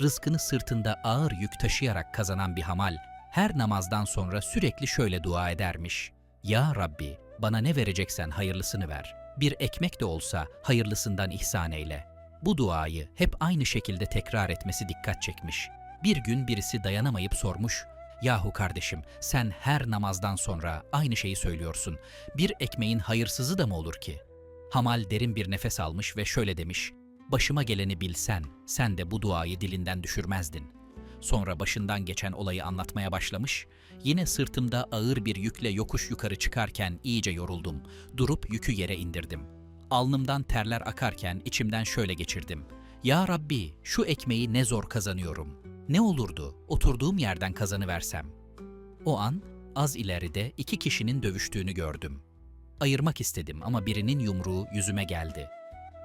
rızkını sırtında ağır yük taşıyarak kazanan bir hamal, her namazdan sonra sürekli şöyle dua edermiş. Ya Rabbi, bana ne vereceksen hayırlısını ver. Bir ekmek de olsa hayırlısından ihsan eyle. Bu duayı hep aynı şekilde tekrar etmesi dikkat çekmiş. Bir gün birisi dayanamayıp sormuş. Yahu kardeşim, sen her namazdan sonra aynı şeyi söylüyorsun. Bir ekmeğin hayırsızı da mı olur ki? Hamal derin bir nefes almış ve şöyle demiş. Başıma geleni bilsen, sen de bu duayı dilinden düşürmezdin. Sonra başından geçen olayı anlatmaya başlamış. Yine sırtımda ağır bir yükle yokuş yukarı çıkarken iyice yoruldum. Durup yükü yere indirdim. Alnımdan terler akarken içimden şöyle geçirdim. Ya Rabbi, şu ekmeği ne zor kazanıyorum. Ne olurdu oturduğum yerden kazanıversem. O an az ileride iki kişinin dövüştüğünü gördüm. Ayırmak istedim ama birinin yumruğu yüzüme geldi.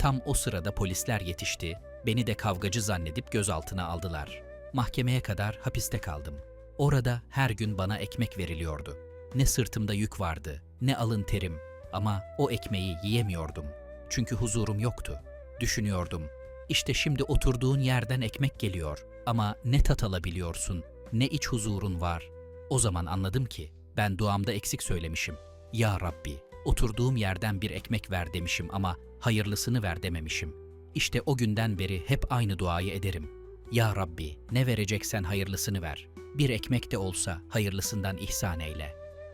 Tam o sırada polisler yetişti, beni de kavgacı zannedip gözaltına aldılar. Mahkemeye kadar hapiste kaldım. Orada her gün bana ekmek veriliyordu. Ne sırtımda yük vardı, ne alın terim ama o ekmeği yiyemiyordum. Çünkü huzurum yoktu. Düşünüyordum, işte şimdi oturduğun yerden ekmek geliyor ama ne tat alabiliyorsun, ne iç huzurun var. O zaman anladım ki ben duamda eksik söylemişim. Ya Rabbi, oturduğum yerden bir ekmek ver demişim ama hayırlısını ver dememişim. İşte o günden beri hep aynı duayı ederim. Ya Rabbi, ne vereceksen hayırlısını ver. Bir ekmek de olsa hayırlısından ihsan eyle.''